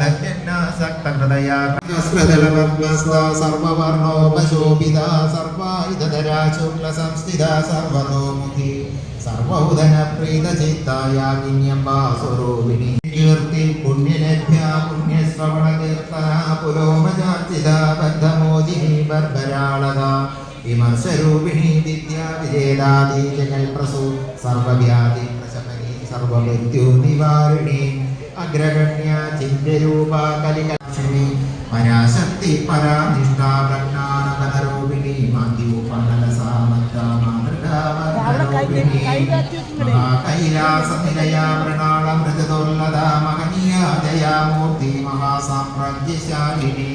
ധന്യന്നാസക്തഹൃദയാ സഹസ്രദളപദ്മസ്താ സർവവർണോപശോഭിതാ സർവായുധധരാ ശുക്ലസംസ്ഥിതാ സർവതോമുഖി. സർവൗധന പ്രീതചിത്തായാകിന്യംബാ സ്വരൂപിണി നിവാരിണി അഗ്രഗണ്യ ചിന്തരൂപ കലികലക്ഷ്മി പരാശക്തി പരാനിഷ്ഠ പ്രജ്ഞാനകരൂപിണി കൈലാസനിലയ മഹനീയ ജയാമൂർത്തി മഹാസാമ്രാജ്യശാലിനി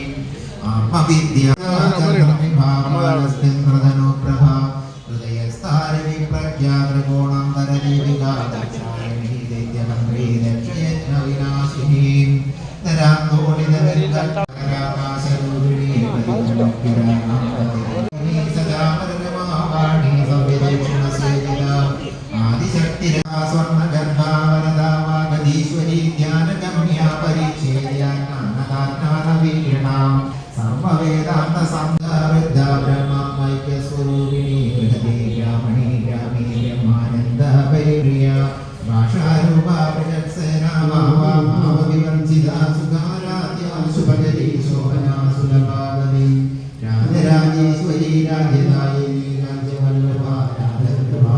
ആത്മവിദ്യാധനുപ്രഭ ഹൃദയസ്ഥാരിണി പ്രജ്ഞാത്രികോണം തരദീപികാദക്ഷായണി ദൈത്യകന്ത്രി ദക്ഷയജ്ഞ വിനാശിനി സദാപരമാവാണി ശുഭകരി ശോഭനാ സുലഭാഗമി രാജരാജേശ്വരി രാജദായിനി രാജവല്ലഭ രാജകൃപാ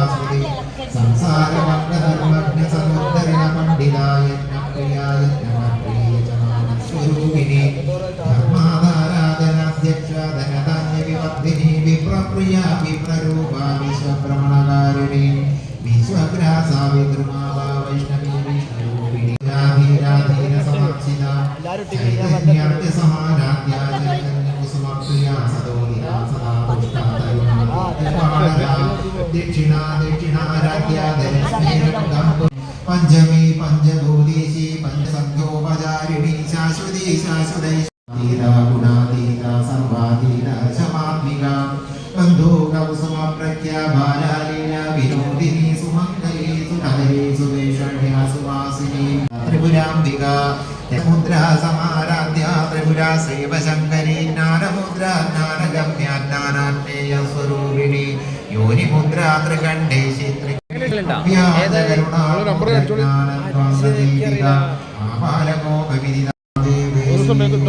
पूजयामि प्ररूपामि स्वभ्रमणकारिणि विश्वग्रह सावित्रुमाला वैष्णवी विष्णुरूपिणि राधे राधे रसमाक्षिता चैतन्याब्दसमाराध्या चैतन्यकुसुमप्रिया सदोहिता सदा पुष्टा तरुणा दक्षिणा दक्षिणाराध्या धनस्मेरङ्गं पञ्चमी पञ्चभूदेशी पञ्चसङ्गोपचारिणी शाश्वती शाश्वती गुणातीता सर्वातीता समात्मिका ബന്ധൂകൗസുമപ്രഖ്യ ബാലാലീല വിനോദിനി സുമംഗലി സുനഗരി സുവേഷണ്യ സുവാസിനി ത്രിപുരാംബിക മുദ്ര സമാരാധ്യ ത്രിപുര ശ്രീവശങ്കരി ജ്ഞാനമുദ്ര ജ്ഞാനഗമ്യ ജ്ഞാനാത്മേയ സ്വരൂപിണി യോനിമുദ്ര ത്രികണ്ഠേശി ത്രി ഒരു സമയത്ത്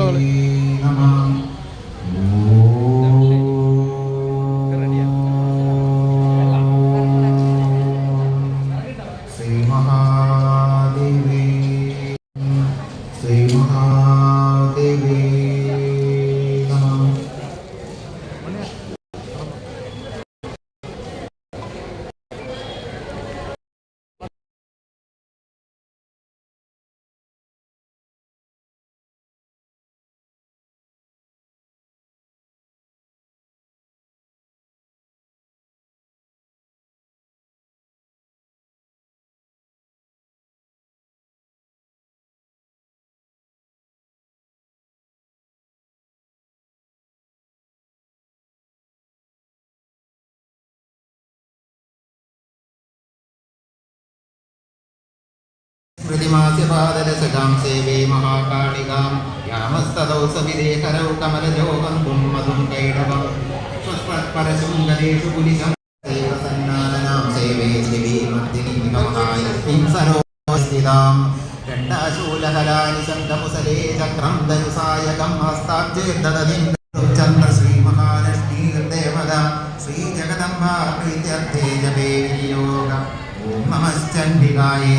പ്രതിമാസ്യപാദരസകാം സേവേ മഹാകാളികാം യാമസ്തദൗ സവിദേഹരൗ കമലജോഹം കുമ്മതും കൈടവം പരശുങ്കലേഷു കുലിശം സേവസന്നാനാം സേവേ ശ്രീമദ്ദിനിമഹായ സരോസ്ഥിതാം രണ്ടാശൂലഹലാനി സംഘമുസലേ ചക്രം ധനുസായകം ഹസ്താബ്ജേർദതതിം ചന്ദ്ര ശ്രീ മഹാലക്ഷ്മീ ദേവത ശ്രീ ജഗദംബാ പ്രീത്യർത്ഥേ ജപേ വിനിയോഗം ഓം നമശ്ചണ്ഡികായേ.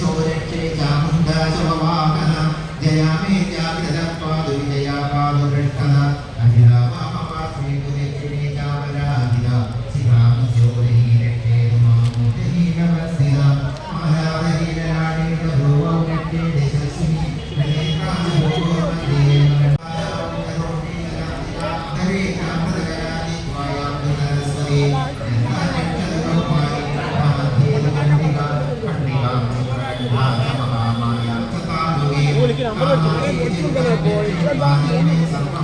സൗരക്ഷേ ചാമുണ്ടാ ശവവാഹ ജയാമേ ജാഗ്രത Thank you.